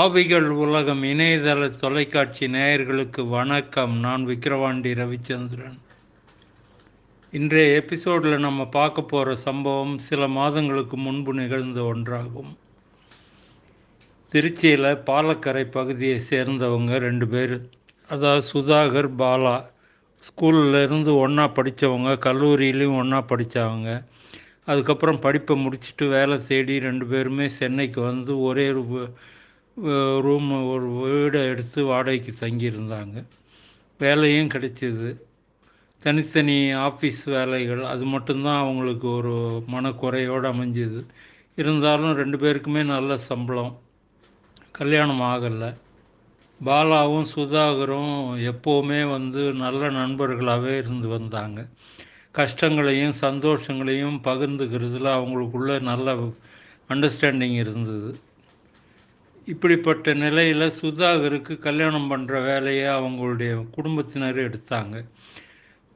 ஆவிகள் உலகம் இணையதள தொலைக்காட்சி நேயர்களுக்கு வணக்கம். நான் விக்கிரவாண்டி ரவிச்சந்திரன். இன்றைய எபிசோடில் நம்ம பார்க்க போகிற சம்பவம் சில மாதங்களுக்கு முன்பு நிகழ்ந்த ஒன்றாகும். திருச்சியில் பாலக்கரை பகுதியை சேர்ந்தவங்க ரெண்டு பேர். அதாவது சுதாகர் பாலா. ஸ்கூல்ல இருந்து ஒன்றா படித்தவங்க கல்லூரியிலையும் ஒன்றா படித்தவங்க அதுக்கப்புறம் படிப்பை முடிச்சுட்டு வேலை தேடி ரெண்டு பேருமே சென்னைக்கு வந்து ஒரே ரூம் ஒரு வீடை எடுத்து வாடகைக்கு தங்கியிருந்தாங்க. வேலையும் கிடைச்சிது. தனித்தனி ஆஃபீஸ் வேலைகள் அது மட்டும்தான் அவங்களுக்கு ஒரு மனக்குறையோடு அமைஞ்சுது. இருந்தாலும் ரெண்டு பேருக்குமே நல்ல சம்பளம். கல்யாணம் ஆகலை. பாலாவும் சுதாகரும் எப்போவுமே வந்து நல்ல நண்பர்களாகவே இருந்து வந்தாங்க. கஷ்டங்களையும் சந்தோஷங்களையும் பகிர்ந்துக்கிறதுல அவங்களுக்குள்ள நல்ல அண்டர்ஸ்டாண்டிங் இருந்தது. இப்படிப்பட்ட நிலையில் சுதாகருக்கு கல்யாணம் பண்ணுற வேலையை அவங்களுடைய குடும்பத்தினர் எடுத்தாங்க.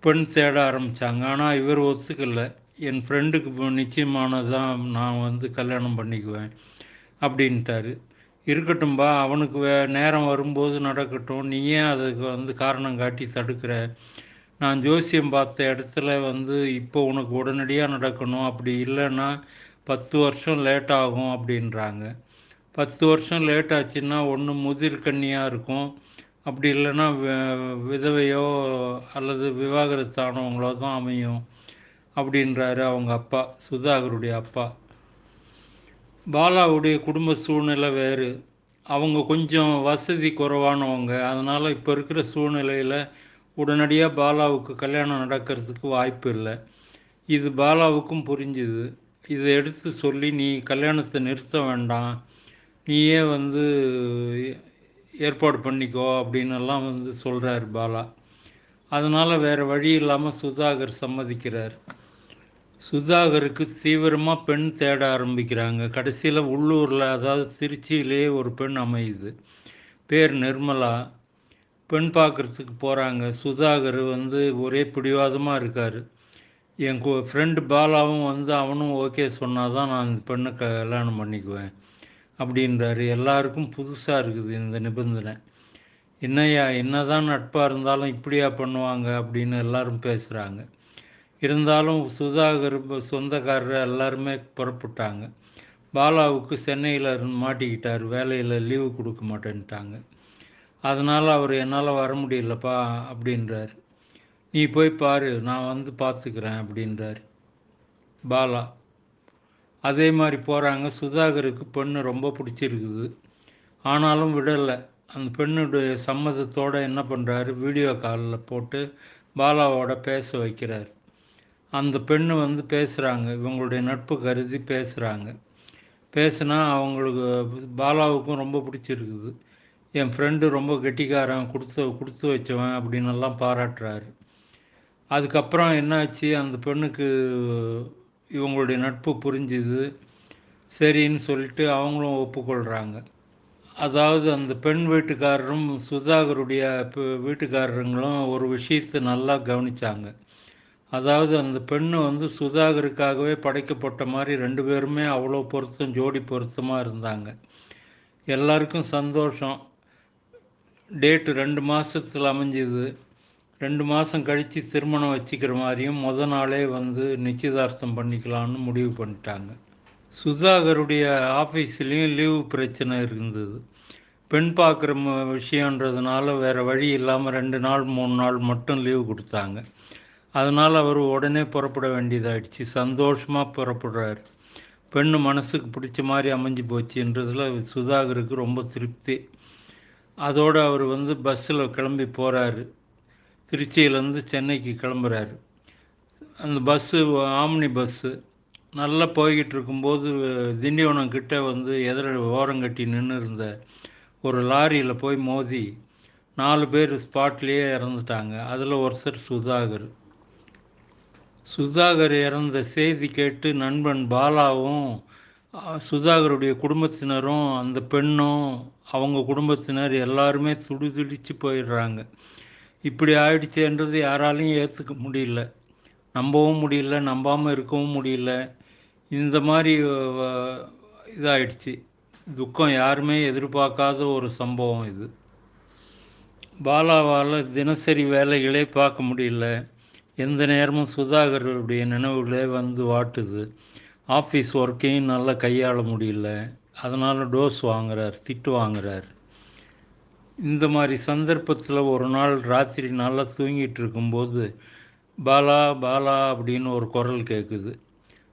பெண் தேட ஆரம்பித்தாங்க ஆனால் இவர் ஒத்துக்கலை. என் ஃப்ரெண்டுக்கு நிச்சயமானதான் நான் வந்து கல்யாணம் பண்ணிக்குவேன் அப்படின்ட்டாரு. இருக்கட்டும்பா அவனுக்கு வே நேரம் வரும்போது நடக்கட்டும். நீ ஏன் அதுக்கு வந்து காரணம் காட்டி தடுக்கிற? நான் ஜோசியம் பார்த்த இடத்துல வந்து இப்போ உனக்கு உடனடியாக நடக்கணும். அப்படி இல்லைன்னா பத்து வருஷம் லேட் ஆகும் அப்படின்றாங்க. பத்து வருஷம் லேட் ஆச்சுன்னா ஒன்று முதிர் கண்ணியாக இருக்கும். அப்படி இல்லைன்னா விதவையோ அல்லது விவாகரத்தானவங்களோ தான் அமையும் அப்படின்றாரு அவங்க அப்பா சுதாகருடைய அப்பா. பாலாவுடைய குடும்ப சூழ்நிலை வேறு. அவங்க கொஞ்சம் வசதி குறைவானவங்க. அதனால் இப்போ இருக்கிற சூழ்நிலையில் உடனடியாக பாலாவுக்கு கல்யாணம் நடக்கிறதுக்கு வாய்ப்பு இல்லை. இது பாலாவுக்கும் புரிஞ்சுது. இதை எடுத்து சொல்லி நீ கல்யாணத்தை நிறுத்த வேண்டாம். நீயே வந்து ஏற்பாடு பண்ணிக்கோ அப்படின்னு எல்லாம் வந்து சொல்கிறார் பாலா. அதனால் வேறு வழி இல்லாமல் சுதாகர் சம்மதிக்கிறார். சுதாகருக்கு தீவிரமாக பெண் தேட ஆரம்பிக்கிறாங்க. கடைசியில் உள்ளூரில் அதாவது திருச்சியிலே ஒரு பெண் அமையுது. பேர் நிர்மலா. பெண் பார்க்குறதுக்கு போகிறாங்க சுதாகர் வந்து ஒரே பிடிவாதமாக இருக்கார். என் ஃப்ரெண்டு பாலாவும் வந்து அவனும் ஓகே சொன்னால் தான் நான் இந்த பெண்ணை கல்யாணம் பண்ணிக்குவேன். அப்படின்றாரு. எல்லாருக்கும் புதுசாக இருக்குது இந்த நிபந்தனை. என்னையா என்ன தான் நட்பாக இருந்தாலும் இப்படியா பண்ணுவாங்க அப்படின்னு எல்லாரும் பேசுகிறாங்க இருந்தாலும் சுதாகர் சொந்தக்காரர் எல்லாருமே புறப்பட்டாங்க. பாலாவுக்கு சென்னையில் மாட்டிக்கிட்டார். வேலையில் லீவு கொடுக்க மாட்டேன்ட்டாங்க. அதனால் அவர் என்னால் வர முடியலப்பா அப்படின்றார். நீ போய் பாரு நான் வந்து பார்த்துக்கிறேன் அப்படின்றார். பாலா அதே மாதிரி போகிறாங்க சுதாகருக்கு பெண்ணு ரொம்ப பிடிச்சிருக்குது. ஆனாலும் விடலை. அந்த பெண்ணுடைய சம்மதத்தோடு என்ன பண்ணுறாரு வீடியோ காலில் போட்டு பாலாவோட பேச வைக்கிறார். அந்த பெண்ணு வந்து பேசுகிறாங்க இவங்களுடைய நட்பு கருதி பேசுகிறாங்க பேசுனா அவங்களுக்கு பாலாவுக்கும் ரொம்ப பிடிச்சிருக்குது. என் ஃப்ரெண்டு ரொம்ப கெட்டிக்காரன் கொடுத்து கொடுத்து வச்சவன் அப்படின்னு எல்லாம் பாராட்டுறாரு. அதுக்கப்புறம் என்னாச்சு? அந்த பெண்ணுக்கு இவங்களுடைய நட்பு புரிஞ்சுது. சரின்னு சொல்லிட்டு அவங்களும் ஒப்புக்கொள்கிறாங்க அதாவது அந்த பெண் வீட்டுக்காரரும் சுதாகருடைய வீட்டுக்காரருங்களும் ஒரு விஷயத்தை நல்லா கவனித்தாங்க அதாவது அந்த பெண்ணு வந்து சுதாகருக்காகவே படைக்கப்பட்ட மாதிரி ரெண்டு பேருமே அவ்வளோ பொருத்தம் ஜோடி பொருத்தமாக இருந்தாங்க. எல்லாருக்கும் சந்தோஷம். டேட்டு ரெண்டு மாதத்தில் அமைஞ்சுது. ரெண்டு மாதம் கழித்து திருமணம் வச்சுக்கிற மாதிரியும் முத நாளே வந்து நிச்சயதார்த்தம் பண்ணிக்கலான்னு முடிவு பண்ணிட்டாங்க. சுதாகருடைய ஆஃபீஸ்லேயும் லீவு பிரச்சனை இருந்தது. பெண் பார்க்குற விஷயன்றதுனால வேறு வழி இல்லாமல் ரெண்டு நாள் மூணு நாள் மட்டும் லீவு கொடுத்தாங்க. அதனால் அவர் உடனே புறப்பட வேண்டியதாகிடுச்சு சந்தோஷமாக புறப்படுறாரு. பெண்ணு மனசுக்கு பிடிச்ச மாதிரி அமைஞ்சு போச்சுன்றதில் சுதாகருக்கு ரொம்ப திருப்தி. அதோடு அவர் வந்து பஸ்ஸில் கிளம்பி போகிறாரு திருச்சியிலேருந்து சென்னைக்கு கிளம்புறாரு. அந்த பஸ்ஸு ஆம்னி பஸ்ஸு நல்லா போய்கிட்டு இருக்கும்போது திண்டிவனம் கிட்டே வந்து எதிர ஓரங்கட்டி நின்று இருந்த ஒரு லாரியில் போய் மோதி நாலு பேர் ஸ்பாட்லேயே இறந்துட்டாங்க. அதில் ஒருத்தர் சுதாகர். சுதாகர் இறந்த செய்தி கேட்டு நண்பன் பாலாவும் சுதாகருடைய குடும்பத்தினரும் அந்த பெண்ணும் அவங்க குடும்பத்தினர் எல்லாருமே துடிதுடிச்சு போயிடுறாங்க. இப்படி ஆயிடுச்சுன்றது யாராலையும் ஏற்றுக்க முடியல. நம்பவும் முடியல நம்பாமல் இருக்கவும் முடியல. இந்த மாதிரி இதாயிடுச்சு. துக்கம் யாருமே எதிர்பார்க்காத ஒரு சம்பவம் இது. பாலாவால் தினசரி வேலைகளே பார்க்க முடியல. எந்த நேரமும் சுதாகருடைய நினைவுகளே வந்து வாட்டுது. ஆஃபீஸ் ஒர்க்கையும் நல்லா கையாள முடியல. அதனால் டோஸ் வாங்குறார் திட்டு வாங்குறார். இந்த மாதிரி சந்தர்ப்பத்தில் ஒரு நாள் ராத்திரி நல்லா தூங்கிட்டு இருக்கும்போது பாலா பாலா அப்படின்னு ஒரு குரல் கேட்குது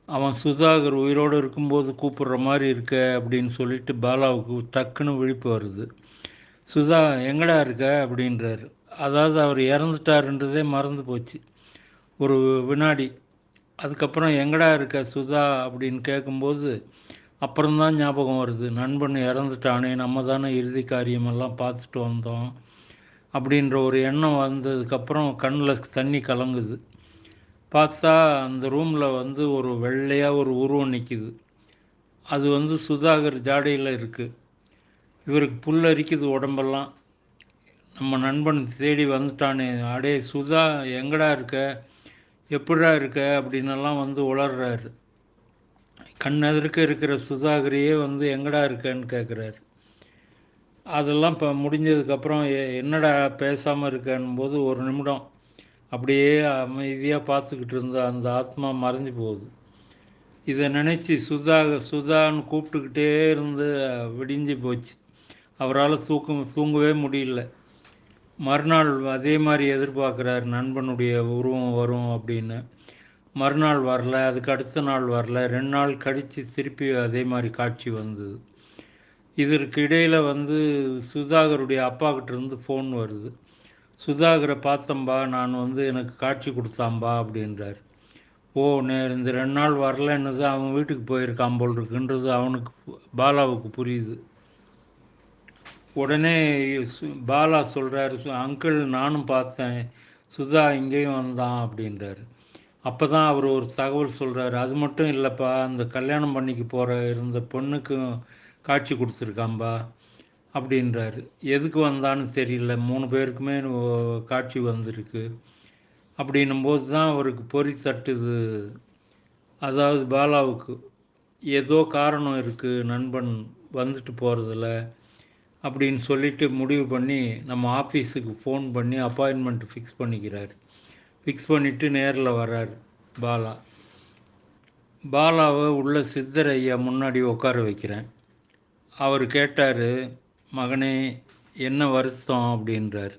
அவன் சுதாகர் உயிரோடு இருக்கும்போது கூப்பிட்ற மாதிரி இருக்க அப்படின்னு சொல்லிட்டு பாலாவுக்கு டக்குன்னு விழிப்பு வருது. சுதா எங்கடா இருக்க? அப்படின்றாரு. அதாவது அவர் இறந்துட்டாருன்றதே மறந்து போச்சு. ஒரு வினாடி அதுக்கப்புறம் எங்கடா இருக்க சுதா? அப்படின்னு கேட்கும்போது அப்புறம்தான் ஞாபகம் வருது. நண்பன் இறந்துட்டானே நம்ம தானே இறுதி காரியமெல்லாம் பார்த்துட்டு வந்தோம் அப்படின்ற ஒரு எண்ணம் வந்ததுக்கப்புறம் கண்ணில் தண்ணி கலங்குது. பார்த்தா அந்த ரூமில் வந்து ஒரு வெள்ளையாக ஒரு உருவம் நிற்கிது அது வந்து சுதாகர் ஜாடையில் இருக்குது இவருக்கு புல் அரிக்குது உடம்பெல்லாம். நம்ம நண்பன் தேடி வந்துட்டானே அடே சுதா எங்கடா இருக்க? எப்படா இருக்க? அப்படின்னெல்லாம் வந்து உளர்றாரு. கண்ணதிருக்க இருக்கிற சுதாகரியே வந்து எங்கடா இருக்கன்னு கேட்குறாரு அதெல்லாம் இப்போ முடிஞ்சதுக்கப்புறம் என்னடா பேசாமல் இருக்கேன்னும் போது ஒரு நிமிடம் அப்படியே அமைதியாக பார்த்துக்கிட்டு இருந்த அந்த ஆத்மா மறைஞ்சு போகுது. இதை நினச்சி சுதா சுதான்னு கூப்பிட்டுக்கிட்டே இருந்து விடிஞ்சு போச்சு. அவரால் தூக்கம் தூங்கவே முடியல. மறுநாள் அதே மாதிரி எதிர்பார்க்குறாரு நண்பனுடைய உருவம் வரும் அப்படின்னு. மறுநாள் வரல அதுக்கு அடுத்த நாள் வரல ரெண்டு நாள் கழித்து திருப்பி அதே மாதிரி காட்சி வந்தது. இதற்கு இடையில் வந்து சுதாகருடைய அப்பாக்கிட்ட இருந்து ஃபோன் வருது. சுதாகரை பார்த்தம்பா நான் வந்து எனக்கு காட்சி கொடுத்தாம்பா அப்படின்றார். ஓ நே இந்த ரெண்டு நாள் வரலன்னது அவன் வீட்டுக்கு போயிருக்கான் போல் இருக்குன்றது அவனுக்கு பாலாவுக்கு புரியுது. உடனே பாலா சொல்கிறாரு அங்கிள் நானும் பார்த்தேன். சுதா இங்கேயும் வந்தான் அப்படின்றாரு. அப்போ தான் அவர் ஒரு தகவல் சொல்கிறாரு அது மட்டும் இல்லைப்பா அந்த கல்யாணம் பண்ணிக்கு போகிற இருந்த பொண்ணுக்கும் காட்சி கொடுத்துருக்காம்பா அப்படின்றாரு. எதுக்கு வந்தான்னு தெரியல. மூணு பேருக்குமே காட்சி வந்திருக்கு. அப்படின்னும்போது தான் அவருக்கு பொறி தட்டுது. அதாவது பாலாவுக்கு ஏதோ காரணம் இருக்குது நண்பன் வந்துட்டு போகிறதில்ல அப்படின்னு சொல்லிட்டு முடிவு பண்ணி நம்ம ஆஃபீஸுக்கு ஃபோன் பண்ணி அப்பாயின்மெண்ட் ஃபிக்ஸ் பண்ணிக்கிறார். ஃபிக்ஸ் பண்ணிவிட்டு நேரில் வர்றார் பாலா. பாலாவை உள்ள சித்தர் ஐயா முன்னாடி உட்கார வைக்கிறேன். அவர் கேட்டார் மகனே என்ன வருத்தம்? அப்படின்றார்.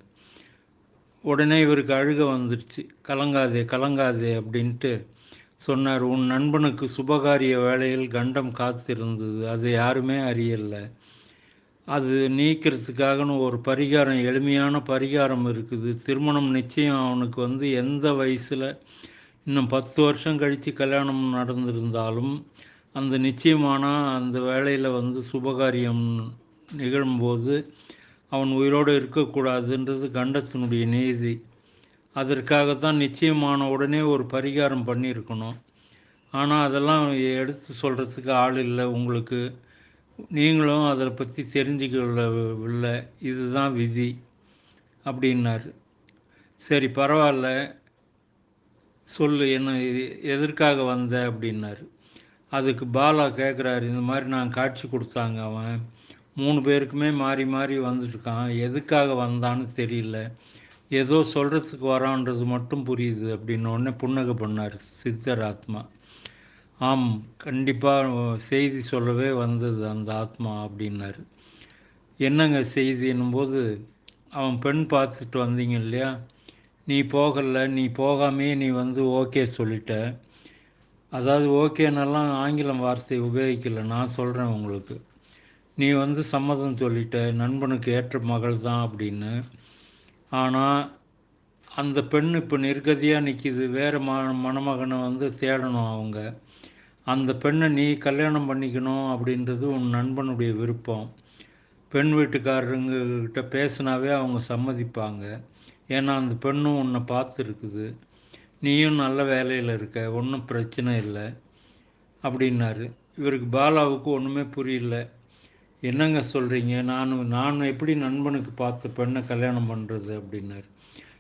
உடனே இவருக்கு அழுக வந்துடுச்சு கலங்காதே கலங்காதே அப்படின்ட்டு சொன்னார். உன் நண்பனுக்கு சுபகாரிய வேலையில் கண்டம் காத்திருந்தது. அது யாருமே அறியலை. அது நீக்கிறதுக்காகன்னு ஒரு பரிகாரம் எளிமையான பரிகாரம் இருக்குது. திருமணம் நிச்சயம் அவனுக்கு வந்து எந்த வயசில் இன்னும் பத்து வருஷம் கழித்து கல்யாணம் நடந்திருந்தாலும் அந்த நிச்சயமான அந்த வேலையில் வந்து சுபகாரியம் நிகழும்போது அவன் உயிரோடு இருக்கக்கூடாதுன்றது கண்டத்தினுடைய நீதி. அதற்காகத்தான் நிச்சயமான உடனே ஒரு பரிகாரம் பண்ணியிருக்கணும். ஆனால் அதெல்லாம் எடுத்து சொல்கிறதுக்கு ஆள் இல்லை. உங்களுக்கு நீங்களும் அதை பற்றி தெரிஞ்சுக்கவில்லை இதுதான் விதி அப்படின்னாரு. சரி பரவாயில்ல. சொல்லு என்ன எதற்காக வந்த அப்படின்னாரு. அதுக்கு பாலா கேட்குறாரு இந்த மாதிரி நான் காட்சி கொடுத்தாங்க அவன். மூணு பேருக்குமே மாறி மாறி வந்துட்டுருக்கான். எதுக்காக வந்தான்னு தெரியல. ஏதோ சொல்கிறதுக்கு வரான்றது மட்டும் புரியுது அப்படின்னு உடனே புன்னகை பண்ணார் சித்தர் ஆத்மா. ஆம் கண்டிப்பாக செய்தி சொல்லவே வந்தது அந்த ஆத்மா அப்படின்னாரு. என்னங்க செய்தின்னும் போது அவன் பெண் பார்த்துட்டு வந்தீங்க இல்லையா? நீ போகலை நீ போகாமே நீ வந்து ஓகே சொல்லிட்ட. அதாவது ஓகேன்னெல்லாம் ஆங்கிலம் வார்த்தை உபயோகிக்கலை நான் சொல்கிறேன் உங்களுக்கு. நீ வந்து சம்மதம் சொல்லிட்ட நண்பனுக்கு ஏற்ற மகள் தான் அப்படின்னு. ஆனால் அந்த பெண் இப்போ நிர்கதியாக நிற்கிது வேறு ம மணமகனை வந்து தேடணும் அவங்க. அந்த பெண்ணை நீ கல்யாணம் பண்ணிக்கணும் அப்படின்றது உன் நண்பனுடைய விருப்பம். பெண் வீட்டுக்காரங்கக்கிட்ட பேசினாவே அவங்க சம்மதிப்பாங்க. ஏன்னா அந்த பெண்ணும் உன்னை பார்த்துருக்குது. நீயும் நல்ல வேலையில் இருக்க ஒன்றும் பிரச்சனை இல்லை அப்படின்னாரு. இவருக்கு பாலாவுக்கு ஒன்றுமே புரியல. என்னங்க சொல்கிறீங்க நான் நான் எப்படி நண்பனுக்கு பார்த்த பெண்ணை கல்யாணம் பண்ணுறது அப்படின்னாரு.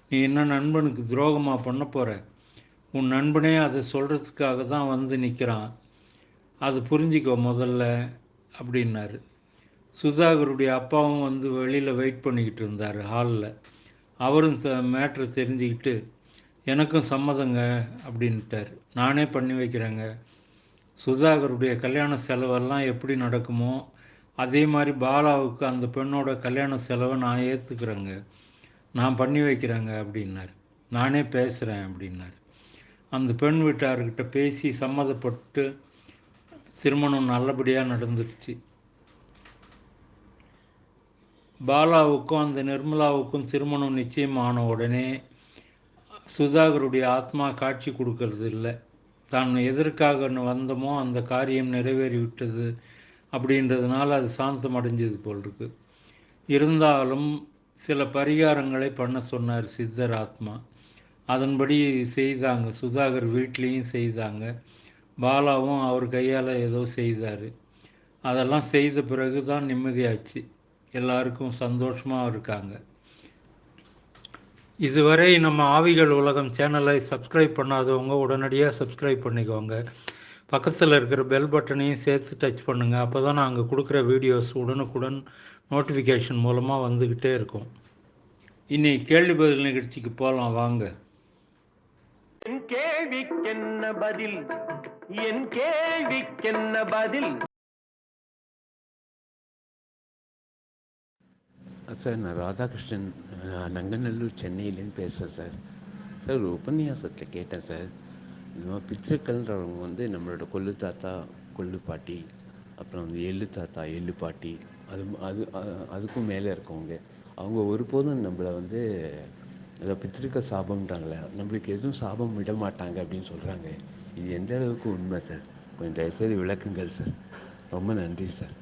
நீ என்ன நண்பனுக்கு துரோகமாக பண்ண போகிற உன் நண்பனே அதை சொல்கிறதுக்காக தான் வந்து நிற்கிறான் அது புரிஞ்சிக்கோ முதல்ல அப்படின்னாரு. சுதாகருடைய அப்பாவும் வந்து வெளியில் வெயிட் பண்ணிக்கிட்டு இருந்தார் ஹாலில் அவரும் மேட்ரு தெரிஞ்சுக்கிட்டு எனக்கும் சம்மதங்க அப்படின்ட்டார். நானே பண்ணி வைக்கிறேங்க. சுதாகருடைய கல்யாண செலவெல்லாம் எப்படி நடக்குமோ அதே மாதிரி பாலாவுக்கு அந்த பெண்ணோட கல்யாண செலவை நான் ஏற்றுக்கிறேங்க நான் பண்ணி வைக்கிறேங்க அப்படின்னார். நானே பேசுகிறேன் அப்படின்னார். அந்த பெண் வீட்டார்கிட்ட பேசி சம்மதப்பட்டு திருமணம் நல்லபடியாக நடந்துருச்சு. பாலாவுக்கும் அந்த நிர்மலாவுக்கும் திருமணம் நிச்சயமான உடனே சுதாகருடைய ஆத்மா காட்சி கொடுக்கறது இல்லை தான் எதற்காக வந்தோமோ அந்த காரியம் நிறைவேறி விட்டது அப்படின்றதுனால அது சாந்தம் அடைஞ்சது போல் இருக்கு இருந்தாலும் சில பரிகாரங்களை பண்ண சொன்னார் சித்தர் ஆத்மா. அதன்படி செய்தாங்க. சுதாகர் வீட்லேயும் செய்தாங்க. பாலாவும் அவர் கையால் ஏதோ செய்தார். அதெல்லாம் செய்த பிறகு தான் நிம்மதியாச்சு. எல்லாருக்கும் சந்தோஷமாக இருக்காங்க. இதுவரை நம்ம ஆவிகள் உலகம் சேனலை சப்ஸ்கிரைப் பண்ணாதவங்க உடனடியாக சப்ஸ்கிரைப் பண்ணிக்கோங்க. பக்கத்தில் இருக்கிற பெல் பட்டனையும் சேர்த்து டச் பண்ணுங்கள் அப்போ தான் நாங்கள் கொடுக்குற வீடியோஸ் உடனுக்குடன் நோட்டிஃபிகேஷன் மூலமாக வந்துக்கிட்டே இருக்கும். இன்னைக்கு கேள்வி பதில் நிகழ்ச்சிக்கு போகலாம் வாங்க. என் கேள்விக்கென்ன பதில்? என் கேள்விக்கென்ன பதில்? சார் நான் ராதாகிருஷ்ணன் நான் நங்கநல்லூர் சென்னையிலேருந்து பேசுகிறேன் சார். சார் ஒரு உபன்யாசத்தில் கேட்டேன் சார். இந்த மாதிரி பித்திருக்கள்ன்றவங்க வந்து நம்மளோட கொள்ளு தாத்தா கொல்லு பாட்டி அப்புறம் வந்து எள்ளு தாத்தா எள்ளு பாட்டி அது அது அதுக்கும் மேலே இருக்கவங்க. அவங்க ஒருபோதும் நம்மளை வந்து அதை பித்திருக்க சாபம்ன்றாங்களே நம்மளுக்கு எதுவும் சாபம் விட மாட்டாங்க அப்படின்னு சொல்கிறாங்க இது எந்த அளவுக்கு உண்மை சார் கொஞ்சம் தயவுசெய்து விளக்குங்கள் சார் ரொம்ப நன்றி சார்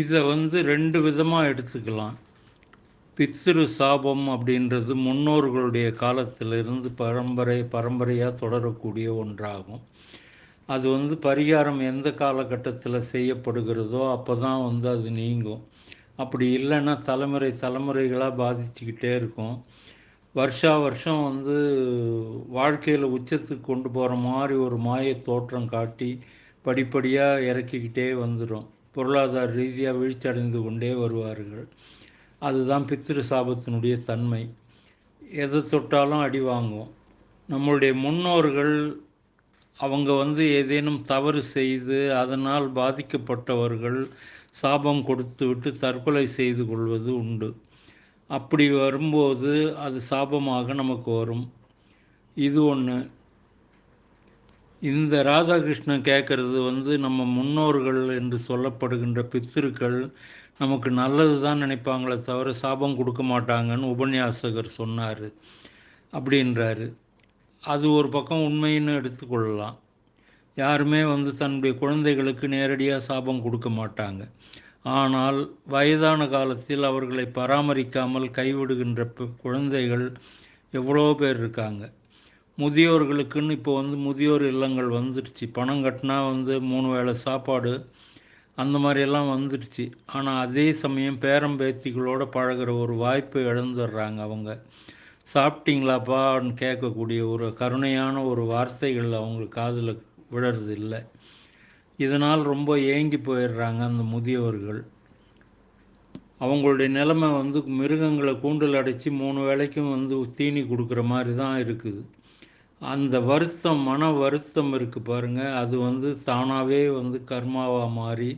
இதை வந்து ரெண்டு விதமாக எடுத்துக்கலாம். பித்ரு சாபம் அப்படின்றது முன்னோர்களுடைய காலத்திலிருந்து பரம்பரை பரம்பரையாக தொடரக்கூடிய ஒன்றாகும். அது வந்து பரிகாரம் எந்த காலகட்டத்தில் செய்யப்படுகிறதோ அப்போ தான் வந்து அது நீங்கும். அப்படி இல்லைன்னா தலைமுறை தலைமுறைகளாக பாதிச்சுக்கிட்டே இருக்கும். வருஷா வருஷம் வந்து வாழ்க்கையில் உச்சத்துக்கு கொண்டு போகிற மாதிரி ஒரு மாய தோற்றம் காட்டி படிப்படியாக இறக்கிக்கிட்டே வந்துடும் பொருளாதார ரீதியாக வீழ்ச்சியடைந்து கொண்டே வருவார்கள். அதுதான் பித்திரு சாபத்தினுடைய தன்மை. எதை தொட்டாலும் அடி வாங்குவோம் நம்மளுடைய முன்னோர்கள் அவங்க வந்து ஏதேனும் தவறு செய்து அதனால் பாதிக்கப்பட்டவர்கள் சாபம் கொடுத்து விட்டு தற்கொலை செய்து கொள்வது உண்டு. அப்படி வரும்போது அது சாபமாக நமக்கு வரும். இது ஒன்று இந்த ராதாகிருஷ்ணன் கேட்குறது வந்து நம்ம முன்னோர்கள் என்று சொல்லப்படுகின்ற பித்திருக்கள் நமக்கு நல்லது தான் நினைப்பாங்களே தவிர சாபம் கொடுக்க மாட்டாங்கன்னு உபன்யாசகர் சொன்னார். அப்படின்றாரு. அது ஒரு பக்கம் உண்மைன்னு எடுத்துக்கொள்ளலாம். யாருமே வந்து தன்னுடைய குழந்தைகளுக்கு நேரடியாக சாபம் கொடுக்க மாட்டாங்க. ஆனால் வயதான காலத்தில் அவர்களை பராமரிக்காமல் கைவிடுகின்ற குழந்தைகள் எவ்வளோ பேர் இருக்காங்க. முதியோர்களுக்குன்னு இப்போ வந்து முதியோர் இல்லங்கள் வந்துடுச்சு பணம் கட்டினா வந்து மூணு வேளை சாப்பாடு அந்த மாதிரியெல்லாம் வந்துடுச்சு ஆனால் அதே சமயம் பேரம் பேத்திகளோடு பழகுற ஒரு வாய்ப்பை இழந்துடுறாங்க அவங்க. சாப்பிட்டீங்களாப்பான்னு கேட்கக்கூடிய ஒரு கருணையான ஒரு வார்த்தைகள் அவங்களுக்கு காதில் விழறது இல்லை இதனால் ரொம்ப ஏங்கி போயிடுறாங்க அந்த முதியவர்கள். அவங்களுடைய நிலைமை வந்து மிருகங்களை கூண்டில் அடைச்சி மூணு வேளைக்கும் வந்து தீனி கொடுக்குற மாதிரி தான் இருக்குது. அந்த வருத்தம் மன வருத்தம் இருக்குது பாருங்கள் அது வந்து தானாகவே வந்து கர்மாவாக மாறி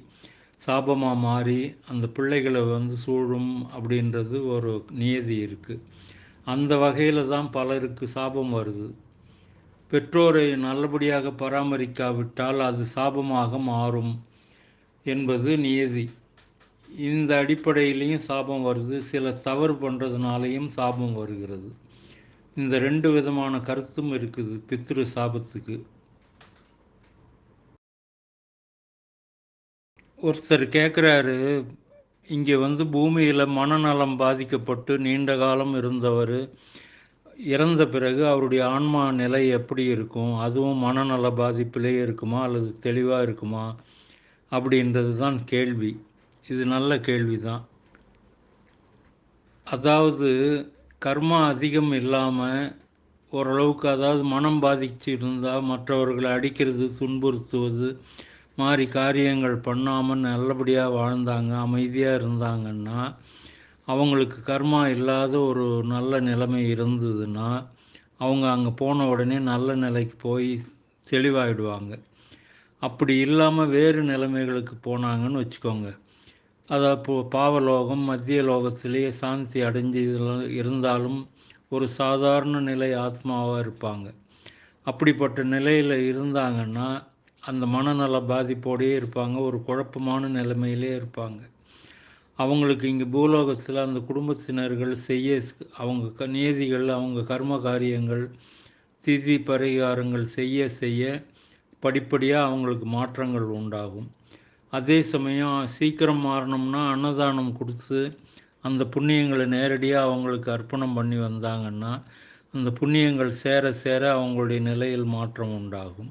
சாபமாக மாறி அந்த பிள்ளைகளை வந்து சூழும் அப்படின்றது ஒரு நியதி இருக்குது அந்த வகையில் தான் பலருக்கு சாபம் வருது. பெற்றோரை நல்லபடியாக பராமரிக்காவிட்டால் அது சாபமாக மாறும் என்பது நியதி இந்த அடிப்படையிலையும் சாபம் வருது. சில தவறு பண்ணுறதுனாலையும் சாபம் வருகிறது. இந்த ரெண்டு விதமான கருத்தும் இருக்குது பித்ரு சாபத்துக்கு. ஒருத்தர் கேட்குறாரு இங்கே வந்து பூமியில் மனநலம் பாதிக்கப்பட்டு நீண்ட காலம் இருந்தவர். இறந்த பிறகு அவருடைய ஆன்மா நிலை எப்படி இருக்கும்? அதுவும் மனநல பாதிப்பிலே இருக்குமா? அல்லது தெளிவாக இருக்குமா? அப்படின்றது தான் கேள்வி. இது நல்ல கேள்வி தான். அதாவது கர்மா அதிகம் இல்லாமல் ஓரளவுக்கு அதாவது மனம் பாதிச்சு இருந்தால் மற்றவர்களை அடிக்கிறது துன்புறுத்துவது மாதிரி காரியங்கள் பண்ணாமல் நல்லபடியாக வாழ்ந்தாங்க அமைதியாக இருந்தாங்கன்னா அவங்களுக்கு கர்மா இல்லாத ஒரு நல்ல நிலைமை இருந்ததுன்னா அவங்க அங்கே போன உடனே நல்ல நிலைக்கு போய் தெளிவாயிடுவாங்க. அப்படி இல்லாமல் வேறு நிலைமைகளுக்கு போனாங்கன்னு வச்சுக்கோங்க. அதாவது இப்போ பாவலோகம் மத்திய லோகத்திலேயே சாந்தி அடைஞ்சு இருந்தாலும் ஒரு சாதாரண நிலை ஆத்மாவாக இருப்பாங்க. அப்படிப்பட்ட நிலையில் இருந்தாங்கன்னா அந்த மனநல பாதிப்போடையே இருப்பாங்க ஒரு குழப்பமான நிலைமையிலே இருப்பாங்க. அவங்களுக்கு இங்கே பூலோகத்தில் அந்த குடும்பத்தினர்கள் செய்ய அவங்க க நியதிகள் அவங்க கர்ம காரியங்கள் திதி பரிகாரங்கள் செய்ய செய்ய படிப்படியாக அவங்களுக்கு மாற்றங்கள் உண்டாகும். அதே சமயம் சீக்கிரம் மாறணும்னா அன்னதானம் கொடுத்து அந்த புண்ணியங்களை நேரடியாக அவங்களுக்கு அர்ப்பணம் பண்ணி வந்தாங்கன்னா அந்த புண்ணியங்கள் சேர சேர அவங்களுடைய நிலையில் மாற்றம் உண்டாகும்.